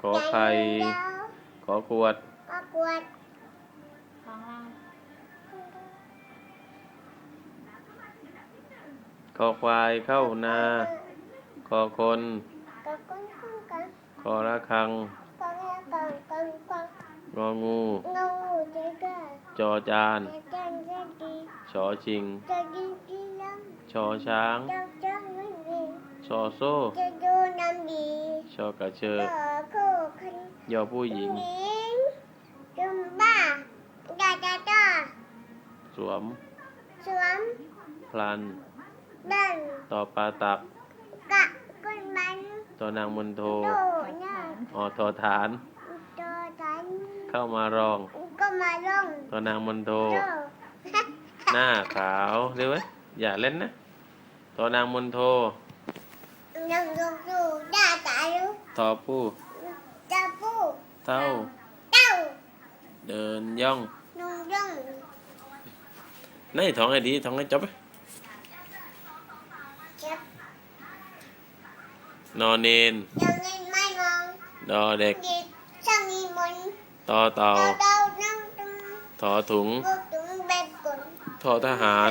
ขอไข่ ขอขวดก็กวดของเราขอควายเข้านา ขอคนก็คนคนกันขอระฆังก็แค่กันกันกันงองูงูเจ๊ก็จอจานจะจันจะดีชอชิงจะกินกินน้ชอช้างำจะจะไม่ดี ชอโซ่จะดูน้ำดีชอกระเชอก็คู่คันยอผู้หญิงหญิงจุมบ้าดาดาดาสวม สวมพลันเดินต่อปลาตัก กะก้นมันต่อนางมนโทโตน่ะออทอฐานโตกันเข้ามารองก็มาลงต่อนางมนโทโตหน้าขาวเร็วไหมอย่าเล่นนะต่อนางมนโท นั่งดูดูดาตาลูทอผู้จะปูเท่าเต้าเดินย่องนงย่องนี่ท้องให้ดีท้องให้จบไหมเจ็บนอนเนนยังเงินไม่มองดอเด็กเด็กช่างมีมนต์ตอเต่าเต้าเต้านั่งตรงถอถุงก็ถึงแบบกนทอทหาร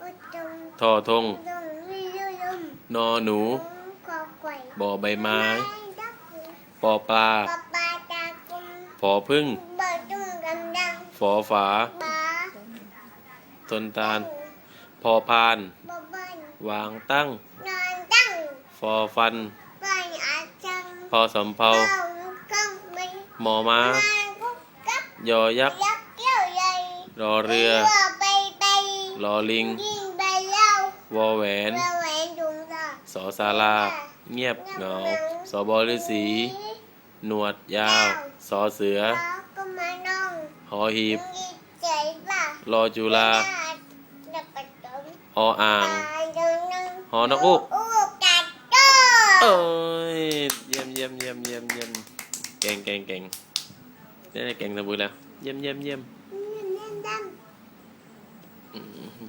ก็ตรงทอทงตรง นอหนูคอไก่บ่อใบไม้ดักปอปลาปลาปลาตากุมผอพึ่งเบิดจุ้งกำดังฝอฝาปลาทนตาล พอพานบ่บ้านวางตั้งนอนตั้ง ฟอฟันบ้านอาจังพอสำเพาเอาข้างไม่หมอม้ามากุ๊กกับยอยักษ์ยักษ์เกี้ยวใหญ่รอเรือว่าไปไปรอลิงยิงไปเล่าวอแหวน สอสาราเงียบเหงาสอบอฤาษีหนวดยาว สอเสือแล้วก็มาน้องหอหีบมีใจป่ะรอจุฬาดับประตูออ่างตายเดินนึงหอนกฮูกอูกัดโตเอ้ยเยี่ยมเยี่ยมเยี่ยมเยี่ยมเยี่ยมเก่งเก่งเก่งนี่เก่งสมบูรณ์แล้วเยี่ยมเยี่ยมเยี่ยมเล่นดำอืม